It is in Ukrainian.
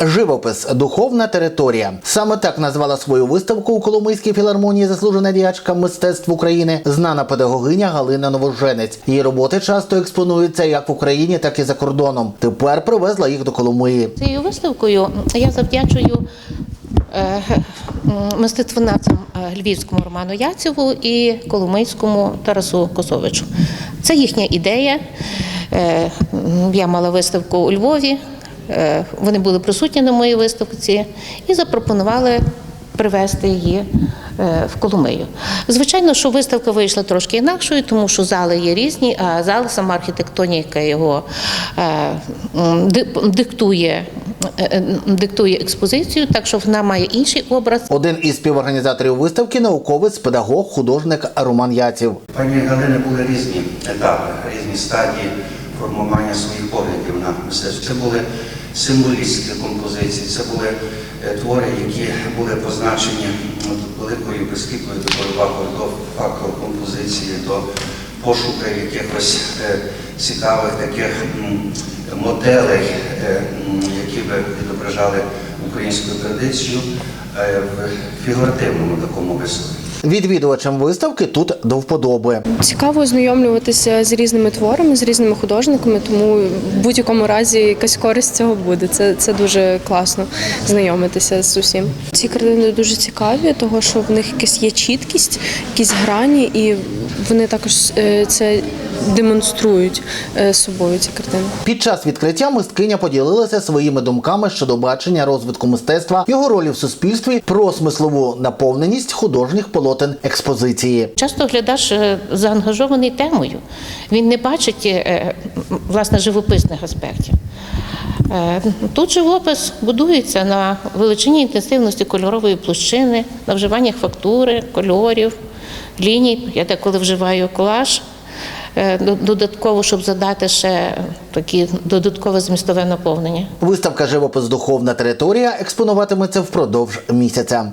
Живопис духовна територія. Саме так назвала свою виставку у Коломийській філармонії заслужена діячка мистецтв України, знана педагогиня Галина Новоженець. Її роботи часто експонуються як в Україні, так і за кордоном. Тепер привезла їх до Коломиї. Цією виставкою я завдячую е, м, е, львівському Роману Яцеву і коломийському Тарасу Косовичу. Це їхня ідея. Е, Я мала виставку у Львові. Е, Вони були присутні на моїй виставці і запропонували привезти її е, в Коломию. Звичайно, що виставка вийшла трошки інакшою, тому що зали є різні, а зал, сама архітектоніка його е, диктує, диктує експозицію, так що вона має інший образ. Один із співорганізаторів виставки науковець, педагог, художник Роман Яців. Пані Галини були різні етапи, різні стадії формування своїх поглядів на мистецтво. Це були символістські композиції, це були е, твори, які були позначені ну, великою увагою до факту композиції, до пошуку якихось е, цікавих таких моделей, е, які би відображали українську традицію в фігуративному такому вислові. Відвідувачам виставки тут до вподоби. Цікаво ознайомлюватися з різними творами, з різними художниками, тому в будь-якому разі якась користь цього буде. Це, це дуже класно знайомитися з усім. Ці картини дуже цікаві, того що в них якась є чіткість, якісь грані, і вони також е, це демонструють е, собою ці картини. Під час відкриття мисткиня поділилася своїми думками щодо бачення розвитку мистецтва, його ролі в суспільстві, про смислову наповненість художніх полотен експозиції. Часто глядач е, заангажований темою. Він не бачить е, власне живописних аспектів. Е, Тут живопис будується на величині інтенсивності кольорової площини, на вживаннях фактури, кольорів, ліній. Я деколи вживаю колаж е, додатково, щоб задати ще такі додаткове змістове наповнення. Виставка Живопис Духовна територія експонуватиметься впродовж місяця.